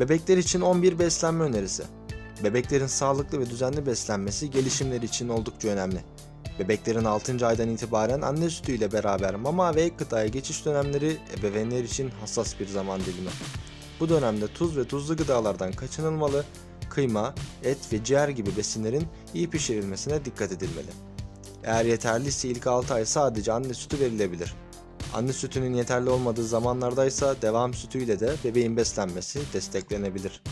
Bebekler için 11 beslenme önerisi. Bebeklerin sağlıklı ve düzenli beslenmesi gelişimleri için oldukça önemli. Bebeklerin 6. aydan itibaren anne sütüyle beraber mama ve ek gıdaya geçiş dönemleri ebeveynler için hassas bir zaman dilimi. Bu dönemde tuz ve tuzlu gıdalardan kaçınılmalı, kıyma, et ve ciğer gibi besinlerin iyi pişirilmesine dikkat edilmeli. Eğer yeterliyse ilk 6 ay sadece anne sütü verilebilir. Anne sütünün yeterli olmadığı zamanlardaysa devam sütüyle de bebeğin beslenmesi desteklenebilir.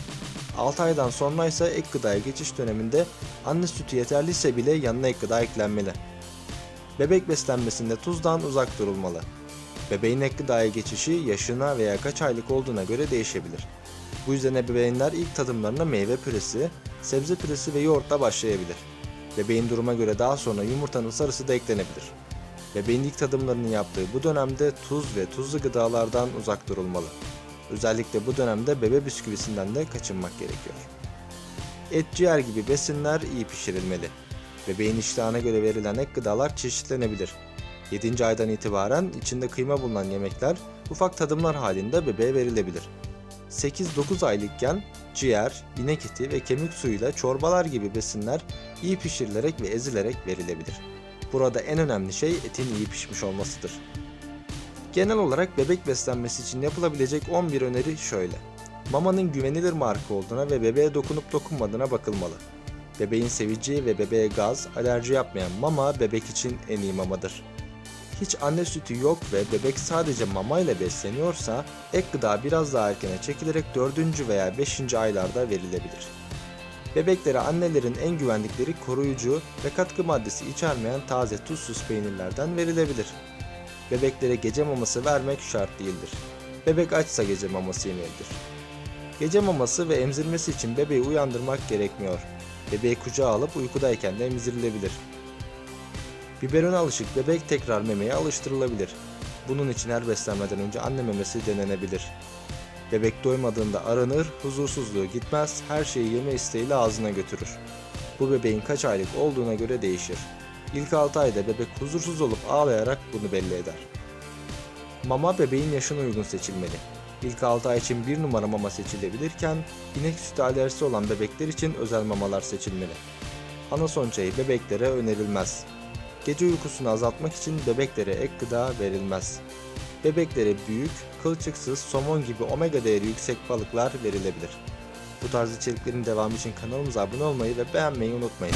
6 aydan sonra ise ek gıdaya geçiş döneminde anne sütü yeterliyse bile yanına ek gıda eklenmeli. Bebek beslenmesinde tuzdan uzak durulmalı. Bebeğin ek gıdaya geçişi yaşına veya kaç aylık olduğuna göre değişebilir. Bu yüzden ebeveynler ilk tadımlarına meyve püresi, sebze püresi ve yoğurtla başlayabilir. Bebeğin duruma göre daha sonra yumurtanın sarısı da eklenebilir. Bebeğin ilk tadımlarını yaptığı bu dönemde tuz ve tuzlu gıdalardan uzak durulmalı. Özellikle bu dönemde bebe bisküvisinden de kaçınmak gerekiyor. Et, ciğer gibi besinler iyi pişirilmeli. Bebeğin iştahına göre verilen ek gıdalar çeşitlenebilir. 7. aydan itibaren içinde kıyma bulunan yemekler ufak tadımlar halinde bebeğe verilebilir. 8-9 aylıkken ciğer, inek eti ve kemik suyuyla çorbalar gibi besinler iyi pişirilerek ve ezilerek verilebilir. Burada en önemli şey etin iyi pişmiş olmasıdır. Genel olarak bebek beslenmesi için yapılabilecek 11 öneri şöyle. Mamanın güvenilir marka olduğuna ve bebeğe dokunup dokunmadığına bakılmalı. Bebeğin seveceği ve bebeğe gaz, alerji yapmayan mama bebek için en iyi mamadır. Hiç anne sütü yok ve bebek sadece mama ile besleniyorsa ek gıda biraz daha erkene çekilerek 4. veya 5. aylarda verilebilir. Bebeklere annelerin en güvendikleri koruyucu ve katkı maddesi içermeyen taze tuzsuz peynirlerden verilebilir. Bebeklere gece maması vermek şart değildir. Bebek açsa gece maması yemelidir. Gece maması ve emzirmesi için bebeği uyandırmak gerekmiyor. Bebeği kucağa alıp uykudayken de emzirilebilir. Biberona alışık bebek tekrar memeye alıştırılabilir. Bunun için her beslenmeden önce anne memesi denenebilir. Bebek doymadığında aranır, huzursuzluğu gitmez, her şeyi yeme isteğiyle ağzına götürür. Bu bebeğin kaç aylık olduğuna göre değişir. İlk 6 ayda bebek huzursuz olup ağlayarak bunu belli eder. Mama bebeğin yaşına uygun seçilmeli. İlk 6 ay için 1 numara mama seçilebilirken inek sütü alerjisi olan bebekler için özel mamalar seçilmeli. Anason çayı bebeklere önerilmez. Gece uykusunu azaltmak için bebeklere ek gıda verilmez. Bebeklere büyük, kılçıksız, somon gibi omega değeri yüksek balıklar verilebilir. Bu tarz içeriklerin devamı için kanalımıza abone olmayı ve beğenmeyi unutmayın.